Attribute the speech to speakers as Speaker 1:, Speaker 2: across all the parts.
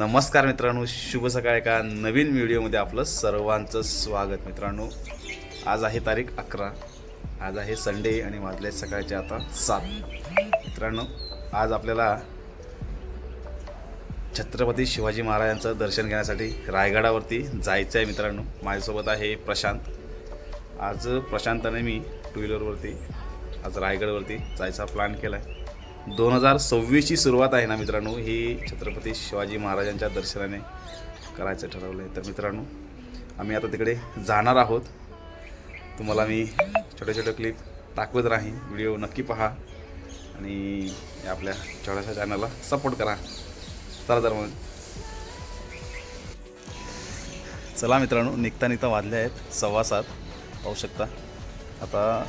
Speaker 1: नमस्कार मित्रांनो शुभ सकाळ एका नवीन व्हिडिओमध्ये आपलं सर्वांचं स्वागत मित्रांनो. आज आहे तारीख अकरा. आज आहे संडे आणि वाजले सकाळचे आता सात. मित्रांनो आज आपल्याला छत्रपती शिवाजी महाराजांचं दर्शन घेण्यासाठी रायगडावरती जायचं आहे मित्रांनो. माझ्यासोबत आहे प्रशांत. आज प्रशांताने मी टू व्हीलरवरती आज रायगडवरती जायचा प्लॅन केला आहे दोन हजार सव्वीसची सुरुवात आहे ना मित्रांनो ही छत्रपती शिवाजी महाराजांच्या दर्शनाने करायचं ठरवलं आहे. तर मित्रांनो आम्ही आता तिकडे जाणार आहोत. तुम्हाला मी छोटे छोटे क्लिप दाखवत राहीन. व्हिडिओ नक्की पहा आणि आपल्या छोट्याशा चॅनलला सपोर्ट करा. चला तर मग. चला मित्रांनो निघता निघता वाजले आहेत. सव्वा सात. पाहू शकता. आता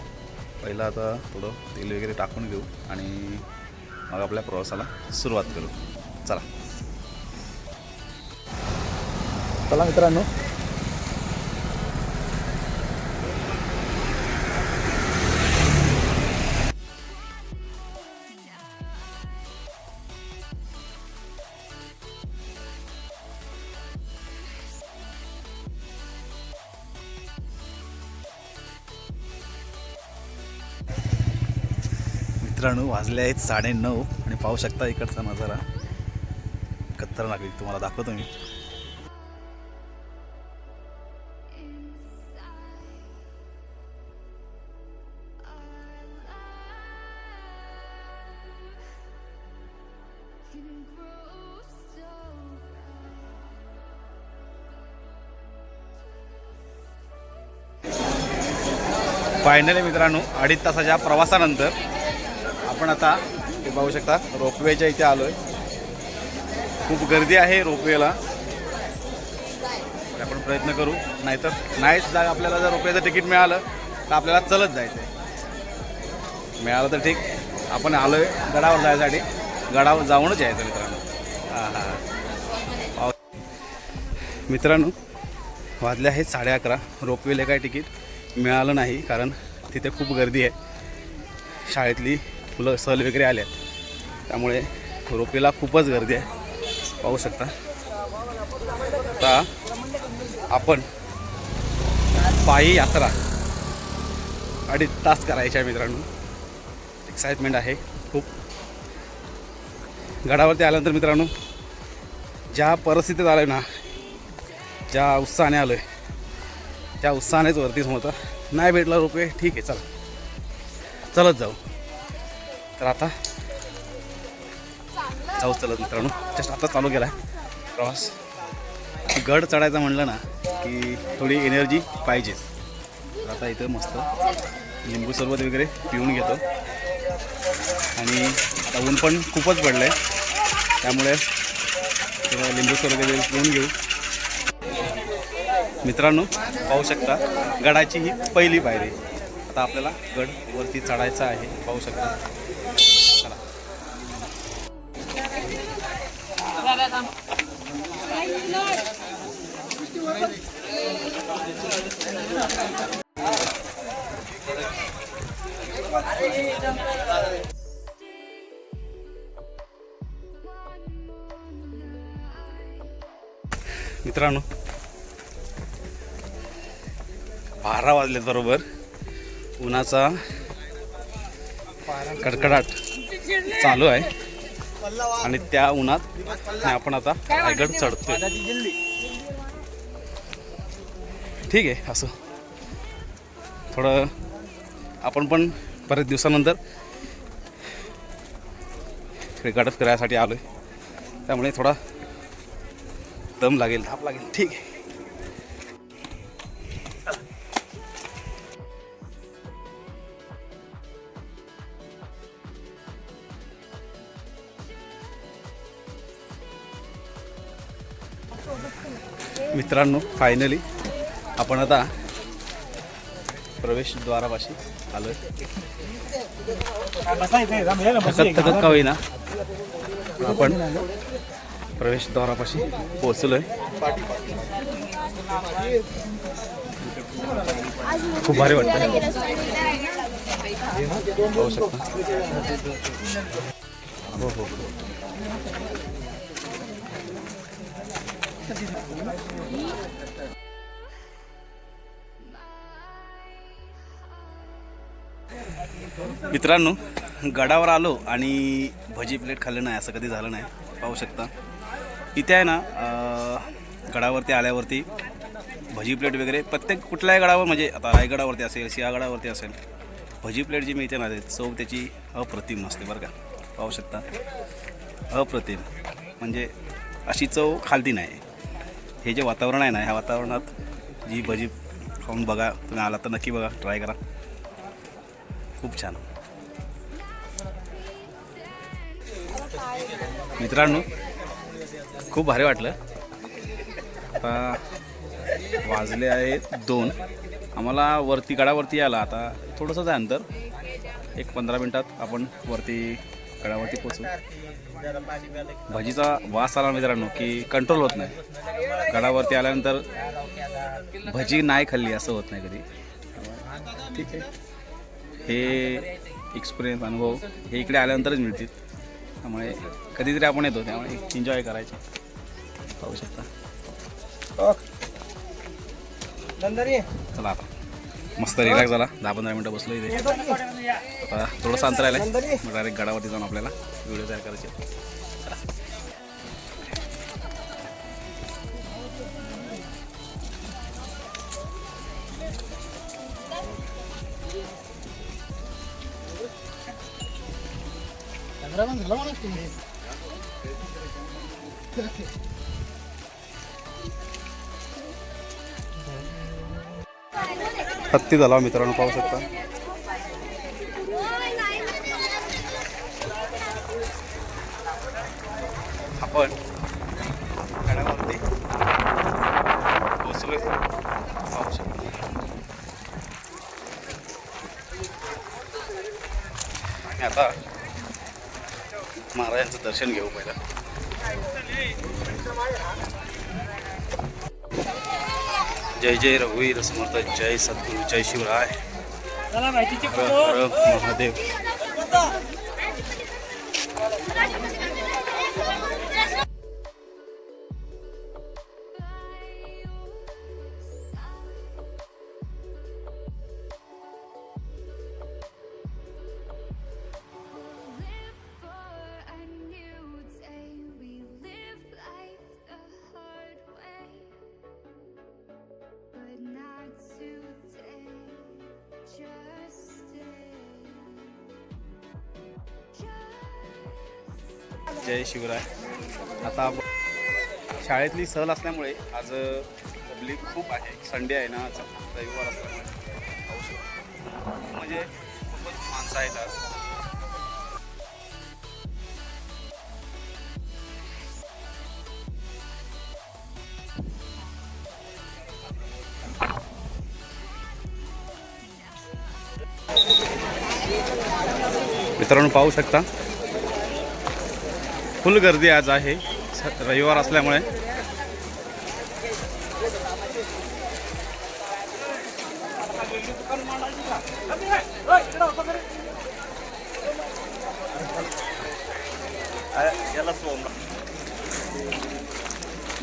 Speaker 1: पहिलं आता थोडं तेल वगैरे टाकून घेऊ आणि मग आपल्या प्रवासाला सुरुवात करू. चला. चला मित्रांनो मित्रांनो वाजले आहेत साडे नऊ आणि पाहू शकता इकडचा नजारा. खतरनाक तुम्हाला दाखवतो मी. फायनली मित्रांनो अडीच तासाच्या प्रवासानंतर आपण आता हे पाहू शकता रोपवेच्या इथे आलो आहे खूप गर्दी आहे रोपवेला. आपण प्रयत्न करू नाहीतर नाहीच जाग आपल्याला जर रोपवेचं तिकीट मिळालं तर आपल्याला चलत जायचं आहे मिळालं तर ठीक. आपण आलो आहे गडावर जायसाठी. गडावर जाऊनच यायचं मित्रांनो. हां हां मित्रांनो वाजले आहेत साडे अकरा. रोपवेला काय तिकीट मिळालं नाही कारण तिथे खूप गर्दी आहे. शाळेतली मुलं सहल वगैरे आल्या त्यामुळे रोपेला खूपच गर्दी आहे. पाहू शकता. आता आपण पायी यात्रा अडीच तास करायच्या मित्रांनो. एक्साइटमेंट आहे खूप. गडावरती आल्यानंतर मित्रांनो ज्या परिस्थितीत आलो आहे ना ज्या उत्साहाने आलो आहे त्या उत्साहानेच वरतीच होतं नाही भेटला रुपये ठीक आहे चला. चलत जाऊ. तर आता जाऊ चालत मित्रांनो. जस्ट आता चालू केला आहे प्रवास. गड चढायचा म्हणलं ना की थोडी एनर्जी पाहिजेच आता इथं मस्त लिंबू सरबत वगैरे पिऊन घेतो. आणि आता ऊन पण खूपच पडलं आहे त्यामुळे लिंबू सरबत वगैरे पिऊन घेऊ. मित्रांनो पाहू शकता गडाची ही पहिली पायरी. आता आपल्याला गड वरती चढायचा आहे. पाहू शकता. मित्रांनो. बारा वाजले बरोबर. उन्हाचा कडकडाट चालू आहे. आणि त्या उन्हात आपण आता रायगड चढतो ठीक आहे असं. थोडं आपण पण बरेच दिवसानंतर तिकडे गडत करायसाठी आलो आहे त्यामुळे थोडा दम लागेल धाप लागेल. ठीक आहे. मित्रांनो फायनली आपण आता प्रवेशद्वारापाशी आलो थकत थकत का होईना. आपण प्रवेशद्वारापाशी पोहोचलोय. खूप भारी वाटतं पाहू शकता. हो, हो हो मित्रांनो गडावर आलो आणि भजी प्लेट खाल्लं नाही असं कधी झालं नाही. पाहू शकता. इथे आहे ना गडावरती आल्यावरती भजी प्लेट वगैरे प्रत्येक कुठल्याही गडावर म्हणजे आता रायगडावरती असेल सिंहगडावरती असेल भजी प्लेट जी मिळते ना ते चव त्याची अप्रतिम असते बरं का. पाहू शकता. अप्रतिम. म्हणजे अशी चव खालती नाही. हे जे वातावरण आहे ना ह्या वातावरणात जी भजी खाऊन बघा तुम्ही आला तर नक्की बघा ट्राय करा. खूप छान. मित्रांनो खूप भारी वाटलं. आता वाजले आहेत दोन. आम्हाला वरती गडावरती यायला आता थोडंसंच आहे अंतर. एक पंधरा मिनटात आपण वरती गडावरती पोचू भजीचा वास आला मित्रांनो की कंट्रोल होत नाही. गडावरती आल्यानंतर भजी नाही खाल्ली असं होत नाही कधी. ठीक आहे. हे एक्सपिरियन्स अनुभव हे इकडे आल्यानंतरच मिळतील. त्यामुळे कधीतरी आपण येतो त्यामुळे एन्जॉय करायचे. पाहू शकता. चला आता. मस्त रिलॅक्स झाला. दहा पंधरा मिनटं बसलो इथे. आता थोडंसं अंतर आलं डायरेक्ट गडावरती जाऊन आपल्याला व्हिडिओ तयार करायचे हत्ती झाला हो मित्रांनो पाहू शकता. आपण गडावरती पोचलोय पाहू शकतो. आणि आता महाराजांचं दर्शन घेऊ पहिला. जय जय रघुवीर समर्थ जय सद्गुरु जय शिवराय. महादेव. जय शिवराय. आता शाळेतली सहल असल्यामुळे आज पब्लिक खूप आहे. संडे आहे ना आज रविवार असल्यामुळे. म्हणजे खूपच माणसं आहेत आज. मित्रांनो पाहू शकता? फुल गर्दी आज आहे. रविवार असल्यामुळे.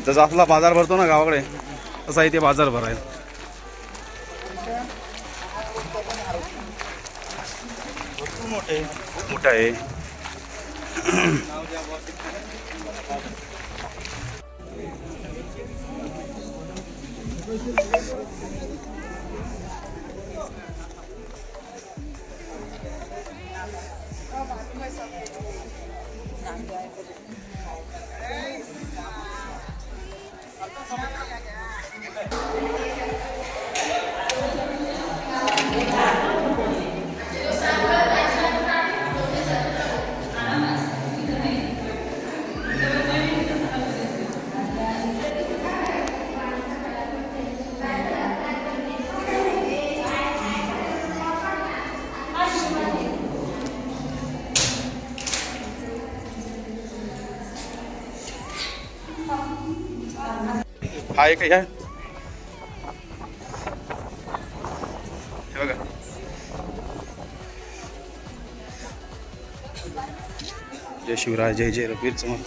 Speaker 1: जसा आपला बाजार भरतो ना गावाकडे तसा इथे बाजार भरायला. खूप मोठा आहे. Thank you. हा एक ह्या हे बघा. जय शिवराज जय जय रबीर
Speaker 2: चमत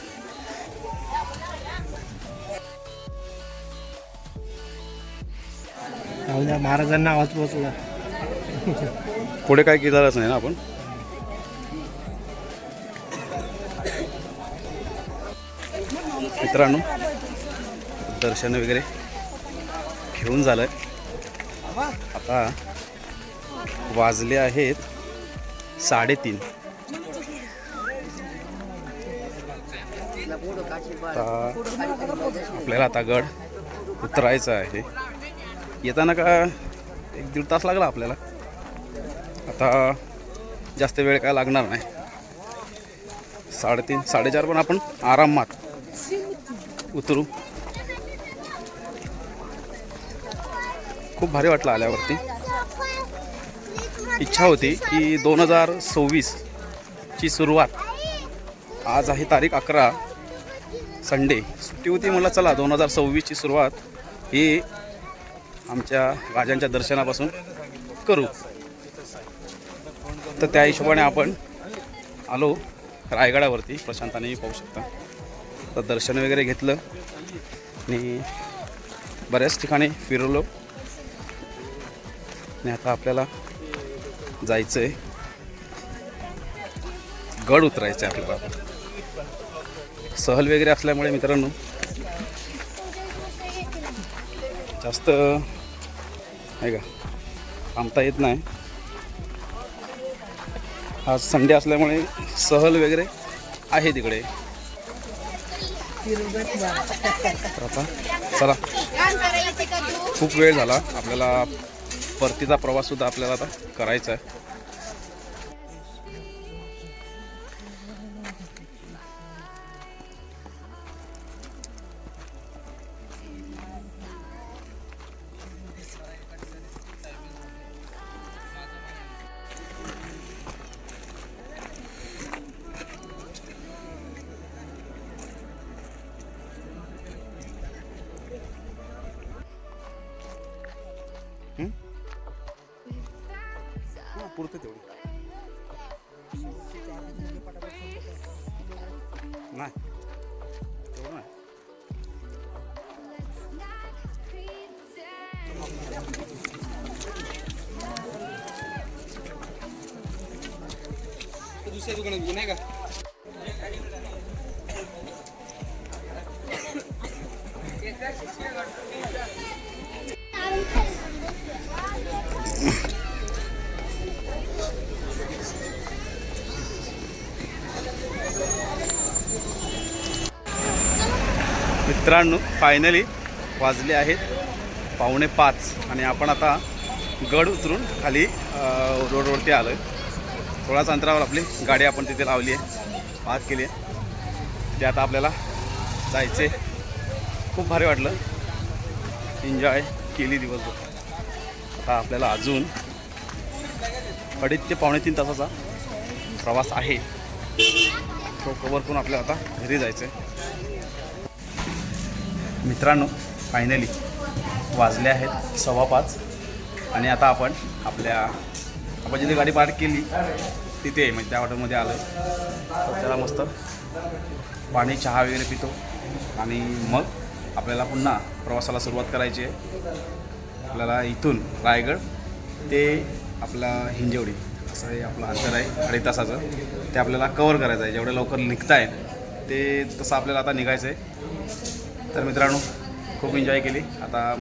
Speaker 2: महाराजांना आवाज पोहोचला
Speaker 1: पुढे काय केलंच नाही ना आपण? मित्रांनो दर्शन वगैरे घेऊन झालं आता वाजले आहेत साडेतीन. आता आपल्याला आता गड उतरायचं आहे. येताना का एक दीड तास लागला आपल्याला. आता जास्त वेळ काय लागणार नाही. साडेतीन साडेचार पण आपण आरामात उतरू. खूप भारी वाटलं आल्यावरती. इच्छा होती की दोन हजार सव्वीसची सुरुवात. आज आहे तारीख अकरा संडे. सुट्टी होती मला चला दोन हजार सव्वीसची सुरुवात ही आमच्या राजांच्या दर्शनापासून करू. तर त्या हिशोबाने आपण आलो रायगडावरती. प्रशांताने पाहू शकता. तर दर्शन वगैरे घेतलं. आणि बऱ्याच ठिकाणी फिरवलो आणि आता आपल्याला जायचं आहे गड उतरायचं आहे आपल्याला सहल वगैरे असल्यामुळे मित्रांनो जास्त आहे का थांबता येत नाही. आज संडे असल्यामुळे सहल वगैरे आहे तिकडे. आता चला. खूप वेळ झाला आपल्याला परतीचा प्रवाससुद्धा आपल्याला आता करायचा आहे. पुरते तेवढी. नाही तेवढं नाही. दुसऱ्या दुकानात नाही का? मित्रांनो फायनली वाजले आहेत पावणे पाच आणि आपण आता गड उतरून खाली रोडवरती आलो आहे थोड्याच अंतरावर आपली गाडी आपण तिथे लावली आहे पार्क केली आहे. ते आता आपल्याला जायचे. खूप भारी वाटलं. एन्जॉय केली दिवसभर. आता आपल्याला अजून अडीच ते पावणे तीन तासाचा प्रवास आहे. तो कवर करून आपल्याला आता घरी जायचं आहे मित्रांनो फायनली वाजले आहेत सव्वा पाच. आणि आता आपण आपल्या आपण जिथे गाडी पार्क केली तिथे म्हणजे त्या हॉटेलमध्ये आलो तर त्याला मस्त पाणी चहा वगैरे पितो. आणि मग आपल्याला पुन्हा प्रवासाला सुरुवात करायची आहे. आपल्याला इथून रायगड ते आपला हिंजेवडी असं हे आपलं अंतर आहे अडीच तासाचं. ते आपल्याला कवर करायचं आहे. जेवढं लवकर निघता येईल ते तसं आपल्याला आता निघायचं आहे. तर मित्रांनो खूप एन्जॉय केली. आता